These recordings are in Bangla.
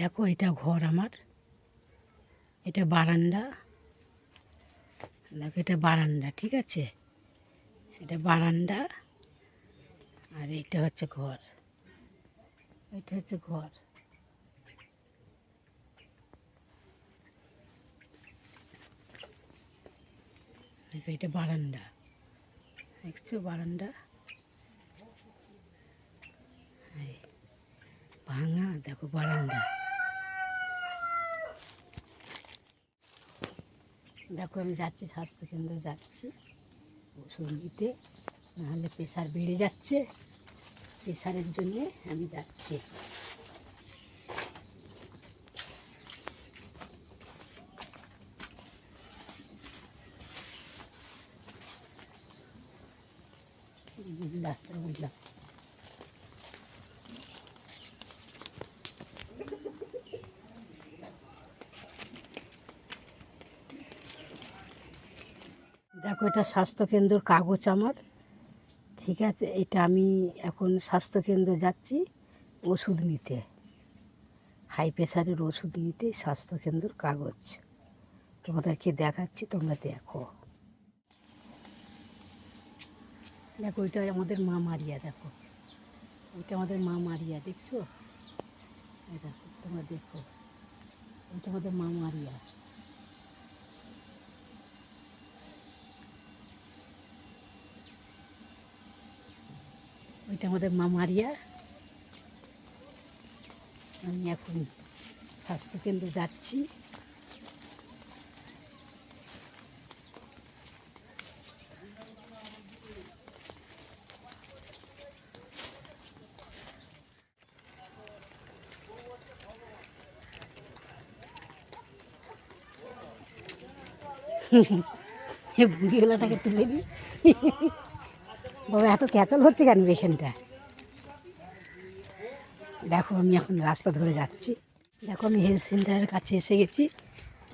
দেখো, এটা ঘর আমার। এটা বারান্দা। দেখো, এটা বারান্দা, ঠিক আছে? এটা বারান্দা আর এটা হচ্ছে ঘর। এটা হচ্ছে ঘর। দেখো, এটা বারান্দা। দেখছ বারান্দা? ভাঙা, দেখো বারান্দা। দেখো, আমি যাচ্ছি, স্বাস্থ্যকেন্দ্রে যাচ্ছি ওষুধ নিতে নাহলে প্রেশার বেড়ে যাচ্ছে। প্রেশারের জন্যে আমি যাচ্ছি। দেখো, এটা স্বাস্থ্যকেন্দ্রর কাগজ আমার। ঠিক আছে, এটা আমি এখন স্বাস্থ্যকেন্দ্র যাচ্ছি ওষুধ নিতে। হাই প্রেশারের ওষুধ নিতে স্বাস্থ্যকেন্দ্রর কাগজ। তোমাদেরকে দেখাচ্ছি, তোমরা দেখো। দেখো, ওইটা আমাদের মা মারিয়া, দেখো। ওইটা আমাদের মা মারিয়া, দেখছ? দেখো, তোমরা দেখো। ওইটা আমাদের মা মারিয়া। ওইটা আমাদের মা মারিয়া। আমি এখন স্বাস্থ্যকেন্দ্রে যাচ্ছি। বুড়িওয়ালাটাকে তুলে নি বাবা, এত ক্যাচল হচ্ছে কেন এখানটা দেখো, আমি এখন রাস্তা ধরে যাচ্ছি। দেখো, আমি হেলথ সেন্টারের কাছে এসে গেছি।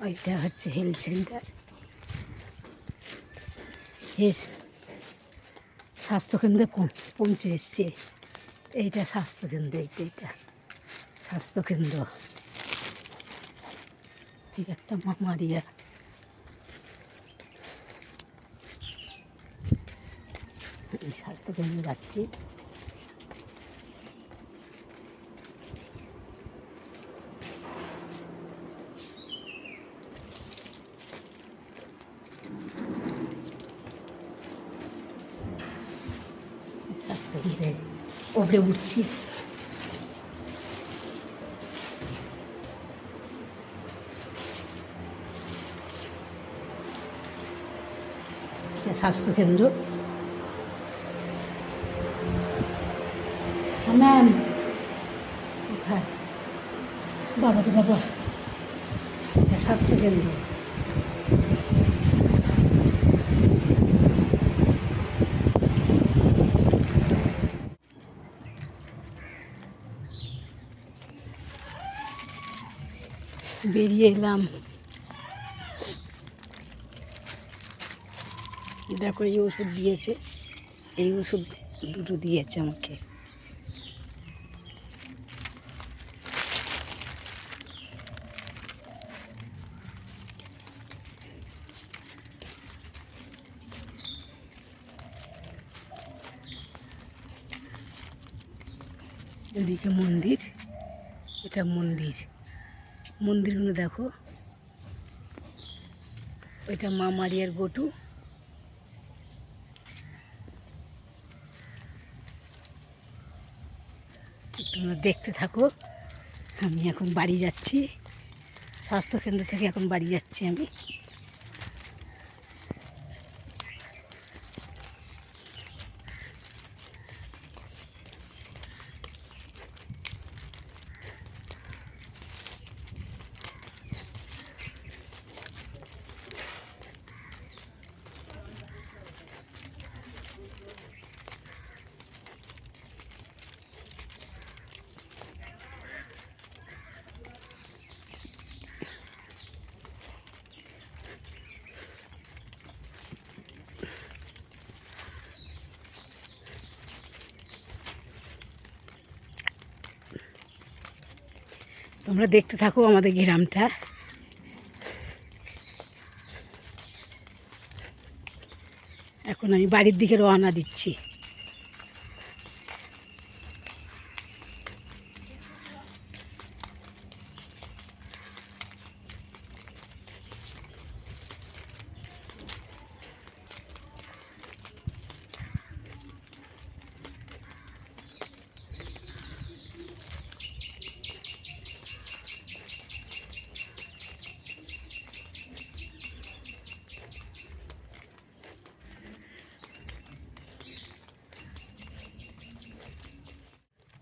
ওইটা হচ্ছে হেলথ সেন্টার হেস স্বাস্থ্যকেন্দ্রে পৌঁছে এসছে। এইটা স্বাস্থ্যকেন্দ্র, এইটা এইটা। স্বাস্থ্যকেন্দ্র। ঠিক একটা মামারিয়া এই স্বাস্থ্যকেন্দ্রে যাচ্ছি স্বাস্থ্যকেন্দ্রে ওপরে উঠছি এটা স্বাস্থ্যকেন্দ্র ম্যাম। কোথায়? বাবা রে বাবা। এটা স্বাস্থ্যকেন্দ্র বেরিয়ে এলাম। দেখো, এই ওষুধ দিয়েছে। এই ওষুধ দুটো দিয়েছে আমাকে। এদিকে মন্দির, এটা মন্দির। মন্দিরগুলো দেখো, এটা মা মারিয়ার বটু। তোমরা দেখতে থাকো, আমি এখন বাড়ি যাচ্ছি। স্বাস্থ্যকেন্দ্র থেকে এখন বাড়ি যাচ্ছি আমি। তোমরা দেখতে থাকো আমাদের গ্রামটা। এখন আমি বাড়ির দিকে রওনা দিচ্ছি।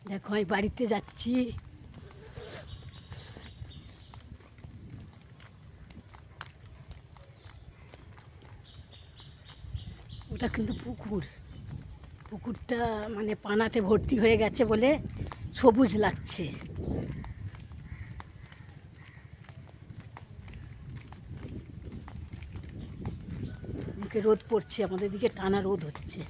দেখো, আমি বাড়িতে যাচ্ছি। ওটা কিন্তু পুকুর। পুকুরটা মানে পানাতে ভর্তি হয়ে গেছে বলে সবুজ লাগছে। মুখে রোদ পড়ছে, আমাদের দিকে টানা রোদ হচ্ছে।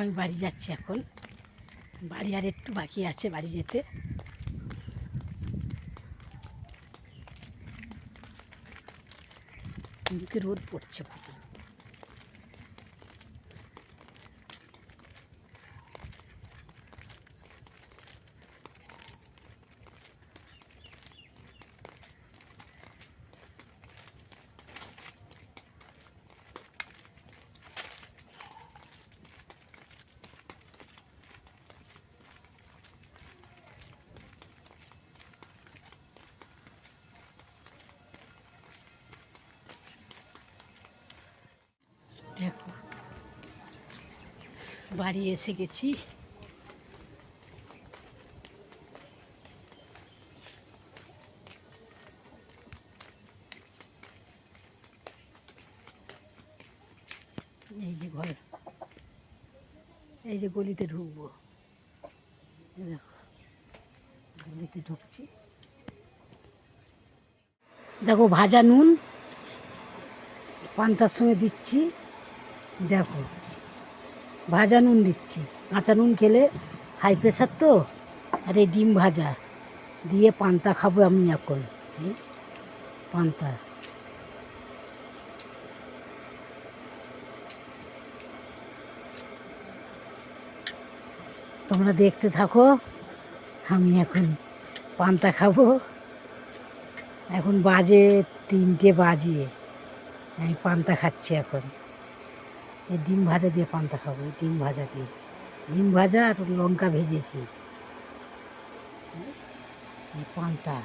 আমি বাড়ি যাচ্ছি এখন। বাড়ি আর একটু বাকি আছে বাড়ি যেতে। রোদ পড়ছে খুব দেখো। বাড়ি এসে গেছি। এই যে ঘর, এই যে গলিতে ঢুকবো। দেখো, গলিতে ঢুকছি। দেখো ভাজা নুন, পান্তার সঙ্গে দিচ্ছি। দেখো, ভাজা নুন দিচ্ছি। কাঁচা নুন খেলে হাই প্রেশার তো, আর এই ডিম ভাজা। দিয়ে পান্তা খাব আমি এখন। পান্তা। তোমরা দেখতে থাকো, আমি এখন পান্তা খাব। এখন বাজে তিনটে বাজে আমি পান্তা খাচ্ছি এখন। ডিম ভাজা দিয়ে পান্তা খাব ডিম ভাজা দিয়ে। ডিম ভাজা আর লঙ্কা ভেজেছি। পান্তা।